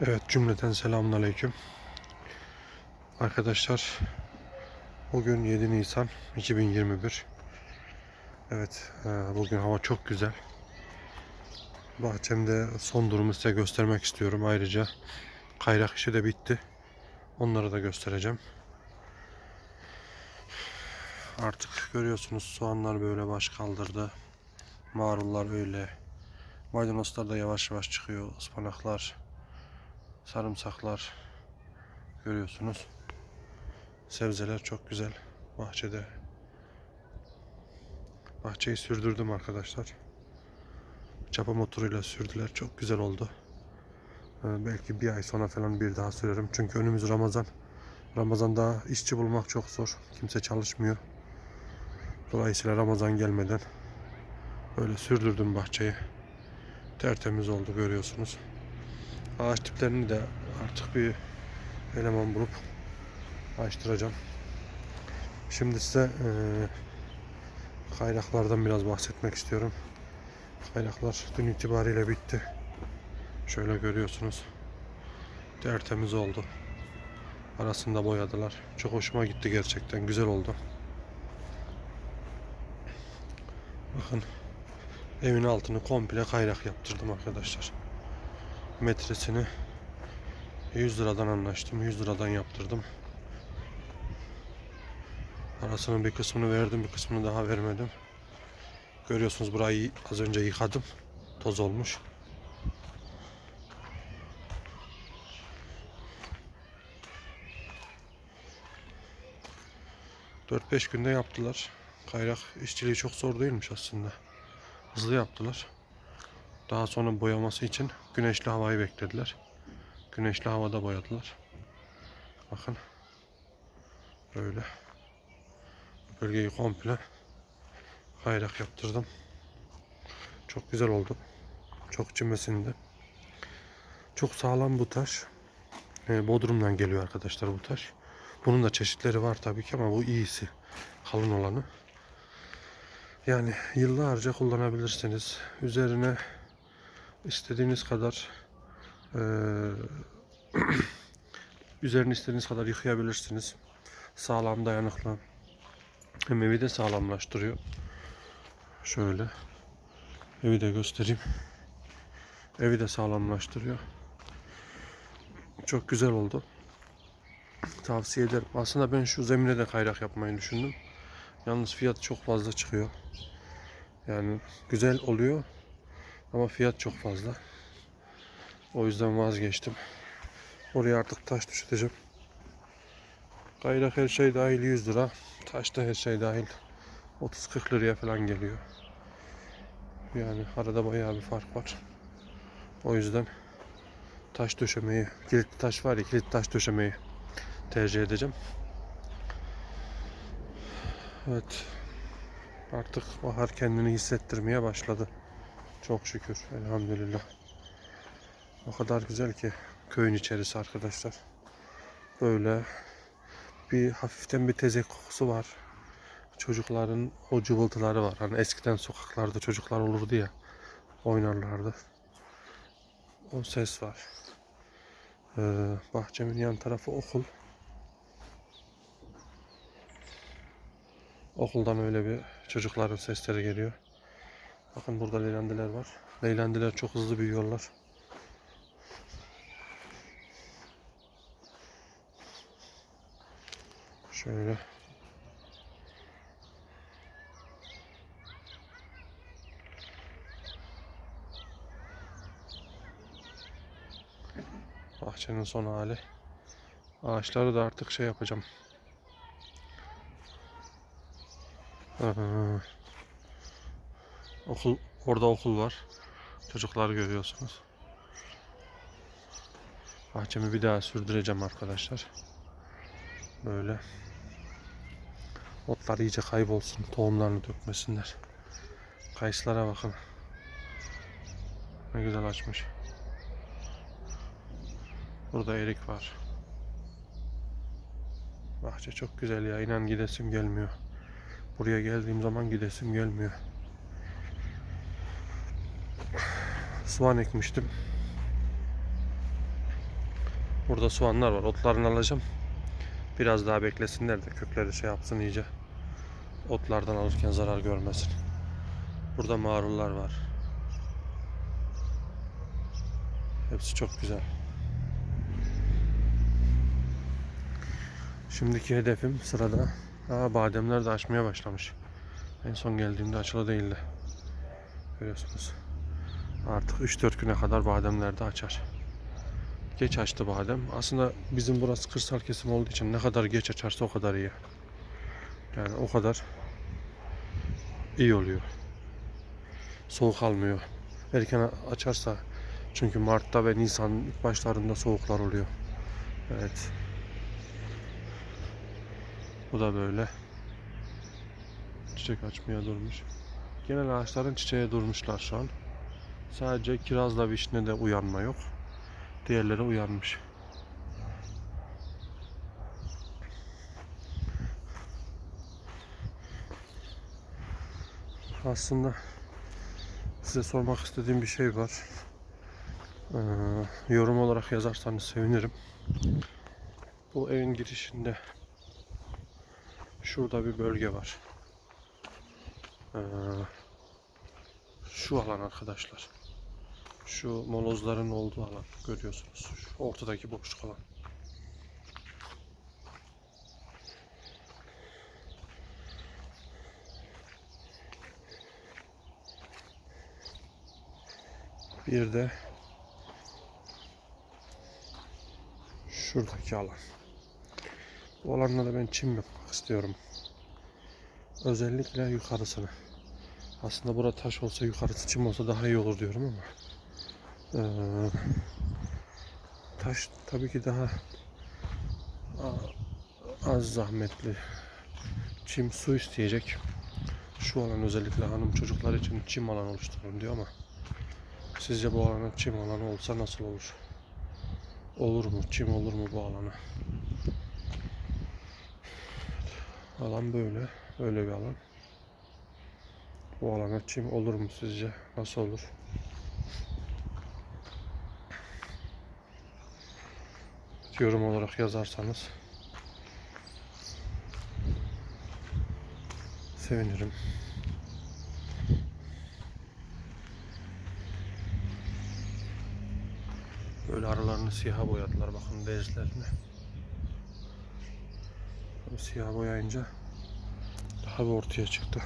Evet cümleten selamünaleyküm. Arkadaşlar bugün 7 Nisan 2021. Evet e, bugün hava çok güzel. Bahçemde son durumu size göstermek istiyorum. Ayrıca kayrak işi de bitti. Onları da göstereceğim. Artık görüyorsunuz soğanlar böyle baş kaldırdı. Marullar öyle. Maydanozlar da yavaş yavaş çıkıyor. Ispanaklar sarımsaklar görüyorsunuz. Sebzeler çok güzel bahçede. Bahçeyi sürdürdüm arkadaşlar. Çapa motoruyla sürdüler. Çok güzel oldu. Ee, belki bir ay sonra falan bir daha sürerim. Çünkü önümüz Ramazan. Ramazan'da işçi bulmak çok zor. Kimse çalışmıyor. Dolayısıyla Ramazan gelmeden böyle sürdürdüm bahçeyi. Tertemiz oldu görüyorsunuz. Ağaç tiplerini de artık bir eleman bulup açtıracağım. Şimdi size eee kaynaklardan biraz bahsetmek istiyorum. Kaynaklar dün itibariyle bitti. Şöyle görüyorsunuz. Tertemiz oldu. Arasında boyadılar. Çok hoşuma gitti gerçekten. Güzel oldu. Bakın evin altını komple kaynak yaptırdım arkadaşlar metresini 100 liradan anlaştım. 100 liradan yaptırdım. Arasının bir kısmını verdim, bir kısmını daha vermedim. Görüyorsunuz burayı az önce yıkadım. Toz olmuş. Dört beş günde yaptılar. Kayrak işçiliği çok zor değilmiş aslında. Hızlı yaptılar. Daha sonra boyaması için güneşli havayı beklediler. Güneşli havada boyadılar. Bakın. Böyle. Bölgeyi komple kayrak yaptırdım. Çok güzel oldu. Çok cimesinde. Çok sağlam bu taş. Ee, Bodrum'dan geliyor arkadaşlar bu taş. Bunun da çeşitleri var tabii ki ama bu iyisi. Kalın olanı. Yani yıllarca kullanabilirsiniz. Üzerine istediğiniz kadar eee üzerini istediğiniz kadar yıkayabilirsiniz. Sağlam dayanıklı. Hem evi de sağlamlaştırıyor. Şöyle. Evi de göstereyim. Evi de sağlamlaştırıyor. Çok güzel oldu. Tavsiye ederim. Aslında ben şu zemine de kayrak yapmayı düşündüm. Yalnız fiyat çok fazla çıkıyor. Yani güzel oluyor ama fiyat çok fazla. O yüzden vazgeçtim. Oraya artık taş düşüreceğim. Kayrak her şey dahil 100 lira. Taş da her şey dahil 30-40 liraya falan geliyor. Yani arada bayağı bir fark var. O yüzden taş döşemeyi, kilitli taş var ya kilitli taş döşemeyi tercih edeceğim. Evet. Artık bahar kendini hissettirmeye başladı. Çok şükür. Elhamdülillah. O kadar güzel ki köyün içerisi arkadaşlar. Böyle bir hafiften bir tezek kokusu var. Çocukların o cıvıltıları var. Hani eskiden sokaklarda çocuklar olurdu ya. Oynarlardı. O ses var. Ee, bahçemin yan tarafı okul. Okuldan öyle bir çocukların sesleri geliyor. Bakın burada leylandiler var. Leylandiler çok hızlı büyüyorlar. Şöyle. Bahçenin son hali. Ağaçları da artık şey yapacağım. Ee, okul orada okul var. Çocuklar görüyorsunuz. Bahçemi bir daha sürdüreceğim arkadaşlar. Böyle. Otlar iyice kaybolsun. Tohumlarını dökmesinler. Kayısılara bakın. Ne güzel açmış. Burada erik var. Bahçe çok güzel ya. İnan gidesim gelmiyor. Buraya geldiğim zaman gidesim gelmiyor. Soğan ekmiştim. Burada soğanlar var. Otlarını alacağım. Biraz daha beklesinler de kökleri şey yapsın iyice. Otlardan alırken zarar görmesin. Burada marullar var. Hepsi çok güzel. Şimdiki hedefim sırada. Aa, bademler de açmaya başlamış. En son geldiğimde açılı değildi. Görüyorsunuz. Artık 3-4 güne kadar bademler de açar. Geç açtı badem. Aslında bizim burası kırsal kesim olduğu için ne kadar geç açarsa o kadar iyi. Yani o kadar iyi oluyor. Soğuk almıyor. Erken açarsa çünkü Mart'ta ve Nisan ilk başlarında soğuklar oluyor. Evet. Bu da böyle. Çiçek açmaya durmuş. Genel ağaçların çiçeğe durmuşlar şu an. Sadece kirazla vişne de uyanma yok. Diğerleri uyanmış. Aslında size sormak istediğim bir şey var. Ee, yorum olarak yazarsanız sevinirim. Bu evin girişinde şurada bir bölge var. Ee, şu alan arkadaşlar. Şu molozların olduğu alan görüyorsunuz. Şu ortadaki boşluk alan. Bir de şuradaki alan. Bu alanda da ben çim yapmak istiyorum. Özellikle yukarısını. Aslında bura taş olsa yukarısı çim olsa daha iyi olur diyorum ama ee, taş tabii ki daha az zahmetli. Çim su isteyecek. Şu alan özellikle hanım çocuklar için çim alan oluşturun diyor ama sizce bu alana çim alanı olsa nasıl olur? Olur mu? Çim olur mu bu alana? Alan böyle. Böyle bir alan. Bu alana çim olur mu sizce? Nasıl olur? Yorum olarak yazarsanız sevinirim. Böyle aralarını siyaha boyadılar bakın bezlerini. Siyah boyayınca daha bir ortaya çıktı.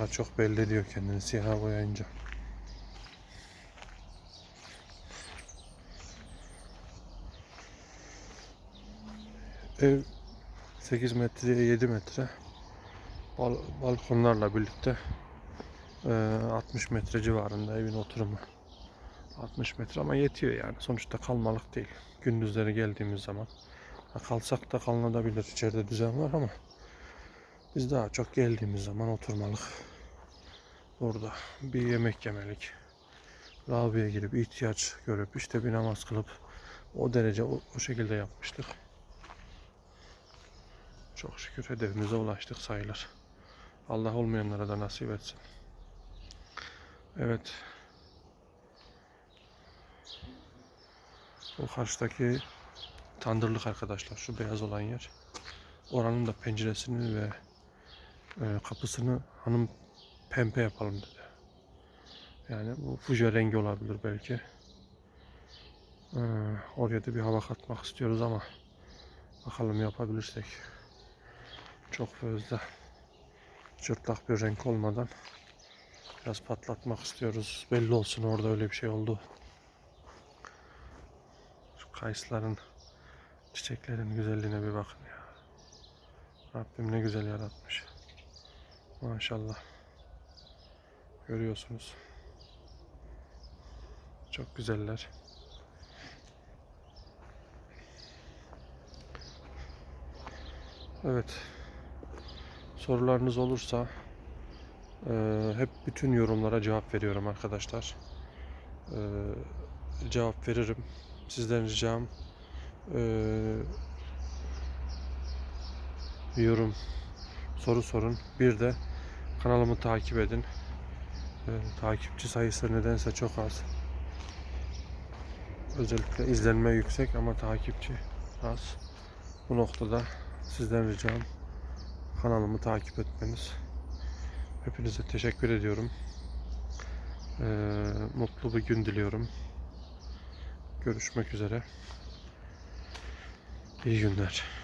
Daha çok belli ediyor kendini siyah boyayınca. Ev 8 metreye 7 metre. Bal balkonlarla birlikte e, 60 metre civarında evin oturumu. 60 metre ama yetiyor yani. Sonuçta kalmalık değil. Gündüzleri geldiğimiz zaman. Kalsak da kalınabilir. İçeride düzen var ama biz daha çok geldiğimiz zaman oturmalık. Orada bir yemek yemelik. Lavaboya girip ihtiyaç görüp işte bir namaz kılıp o derece o, o şekilde yapmıştık. Çok şükür hedefimize ulaştık sayılır. Allah olmayanlara da nasip etsin. Evet. O karşıdaki tandırlık arkadaşlar. Şu beyaz olan yer. Oranın da penceresini ve e, kapısını hanım pembe yapalım dedi. Yani bu fuja rengi olabilir belki. Ee, oraya da bir hava katmak istiyoruz ama bakalım yapabilirsek. Çok fazla çırtlak bir renk olmadan biraz patlatmak istiyoruz. Belli olsun orada öyle bir şey oldu. Şu kayısıların çiçeklerin güzelliğine bir bakın ya. Rabbim ne güzel yaratmış. Maşallah. Görüyorsunuz. Çok güzeller. Evet. Sorularınız olursa eee, hep bütün yorumlara cevap veriyorum arkadaşlar. Eee, cevap veririm. Sizden ricam eee, yorum, soru sorun. Bir de kanalımı takip edin. Ee, takipçi sayısı nedense çok az. Özellikle izlenme yüksek ama takipçi az. Bu noktada sizden ricam kanalımı takip etmeniz. Hepinize teşekkür ediyorum. Ee, mutlu bir gün diliyorum. Görüşmek üzere. İyi günler.